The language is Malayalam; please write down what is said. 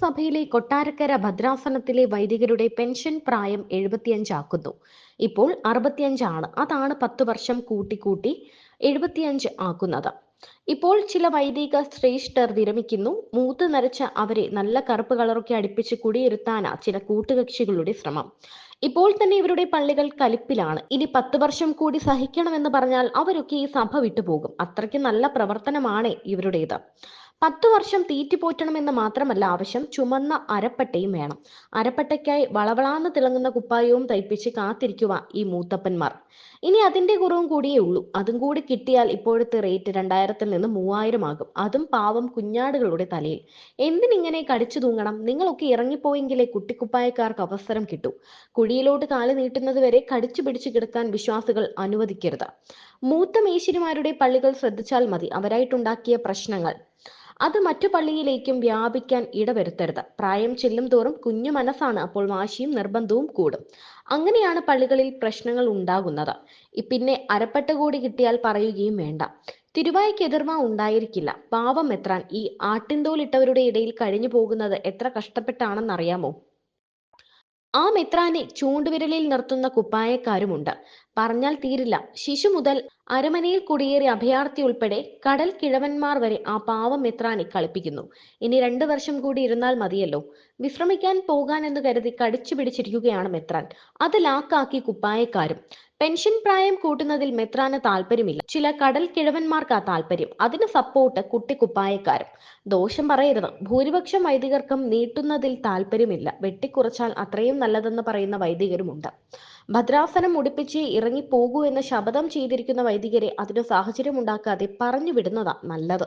സഭയിലെ കൊട്ടാരക്കര ഭദ്രാസനത്തിലെ വൈദികരുടെ പെൻഷൻ പ്രായം എഴുപത്തിയഞ്ചാക്കുന്നു. ഇപ്പോൾ അറുപത്തിയഞ്ചാണ്. അതാണ് പത്ത് വർഷം കൂട്ടിക്കൂട്ടി എഴുപത്തിയഞ്ച് ആക്കുന്നത്. ഇപ്പോൾ ചില വൈദിക ശ്രേഷ്ഠർ വിരമിക്കുന്നു. മൂത്ത് നരച്ച അവരെ നല്ല കറുപ്പ് കളറൊക്കെ അടുപ്പിച്ച് കുടിയിരുത്താനാ ചില കൂട്ടുകക്ഷികളുടെ ശ്രമം. ഇപ്പോൾ തന്നെ ഇവരുടെ പള്ളികൾ കലിപ്പിലാണ്. ഇനി പത്ത് വർഷം കൂടി സഹിക്കണമെന്ന് പറഞ്ഞാൽ അവരൊക്കെ ഈ സഭ വിട്ടുപോകും. അത്രയ്ക്ക് നല്ല പ്രവർത്തനമാണ് ഇവരുടേത്. പത്തു വർഷം തീറ്റിപ്പോറ്റണമെന്ന് മാത്രമല്ല ആവശ്യം ചുമന്ന അരപ്പട്ടയും വേണം. അരപ്പട്ടയ്ക്കായി വളവളാന്ന് തിളങ്ങുന്ന കുപ്പായവും തയ്പ്പിച്ച് കാത്തിരിക്കുക ഈ മൂത്തപ്പന്മാർ. ഇനി അതിന്റെ കുറവും കൂടിയേ ഉള്ളൂ. അതും കൂടി കിട്ടിയാൽ ഇപ്പോഴത്തെ റേറ്റ് രണ്ടായിരത്തിൽ നിന്ന് മൂവായിരം ആകും. അതും പാവം കുഞ്ഞാടുകളുടെ തലയിൽ. എന്തിനിങ്ങനെ കടിച്ചു തൂങ്ങണം? നിങ്ങളൊക്കെ ഇറങ്ങിപ്പോയെങ്കിലേ കുട്ടിക്കുപ്പായക്കാർക്ക് അവസരം കിട്ടൂ. കുഴിയിലോട്ട് കാൽ നീട്ടുന്നത് വരെ കടിച്ചു പിടിച്ചു കിടക്കാൻ വിശ്വാസികൾ അനുവദിക്കരുത്. മൂത്ത മേശിരിമാരുടെ പള്ളികൾ ശ്രദ്ധിച്ചാൽ മതി. അവരായിട്ടുണ്ടാക്കിയ പ്രശ്നങ്ങൾ. അത് മറ്റു പള്ളിയിലേക്കും വ്യാപിക്കാൻ ഇടവരുത്തരുത്. പ്രായം ചെല്ലും തോറും കുഞ്ഞു മനസ്സാണ് അപ്പോൾ വാശിയും നിർബന്ധവും കൂടും. അങ്ങനെയാണ് പള്ളികളിൽ പ്രശ്നങ്ങൾ ഉണ്ടാകുന്നത്. പിന്നെ അരപ്പട്ട കൂടി കിട്ടിയാൽ പറയുകയും വേണ്ട. തിരുവായ്ക്ക് എതിർമ ഉണ്ടായിരിക്കില്ല. പാവം എത്രാൻ ഈ ആട്ടിൻതോലിട്ടവരുടെ ഇടയിൽ കഴിഞ്ഞു പോകുന്നത് എത്ര കഷ്ടപ്പെട്ടാണെന്നറിയാമോ? ആ മെത്രാനെ ചൂണ്ടുവിരലിൽ നിർത്തുന്ന കുപ്പായക്കാരുമുണ്ട്. പറഞ്ഞാൽ തീരില്ല. ശിശു മുതൽ അരമനയിൽ കുടിയേറിയ അഭയാർത്ഥി ഉൾപ്പെടെ കടൽ കിഴവന്മാർ വരെ ആ പാവം മെത്രാനെ കളിപ്പിക്കുന്നു. ഇനി രണ്ടു വർഷം കൂടി ഇരുന്നാൽ മതിയല്ലോ. വിശ്രമിക്കാൻ പോകാൻ എന്ന് കരുതി കടിച്ചു പിടിച്ചിരിക്കുകയാണ് മെത്രാൻ. അത് ലാക്കാക്കി കുപ്പായക്കാരും. പെൻഷൻ പ്രായം കൂട്ടുന്നതിൽ മെത്രാന് താല്പര്യമില്ല. ചില കടൽ കിഴവന്മാർക്ക് ആ താല്പര്യം. അതിന് സപ്പോർട്ട് കുട്ടിക്കുപ്പായക്കാരും. ദോഷം പറയരുത്. ഭൂരിപക്ഷം വൈദികർക്കും നീട്ടുന്നതിൽ താല്പര്യമില്ല. വെട്ടിക്കുറച്ചാൽ അത്രയും നല്ലതെന്ന് പറയുന്ന വൈദികരുമുണ്ട്. ഭദ്രാസനം മുടിപ്പിച്ച് ഇറങ്ങിപ്പോകൂ എന്ന് ശപഥം ചെയ്തിരിക്കുന്ന വൈദികരെ അതിന് സാഹചര്യം ഉണ്ടാക്കാതെ പറഞ്ഞു വിടുന്നതാ നല്ലത്.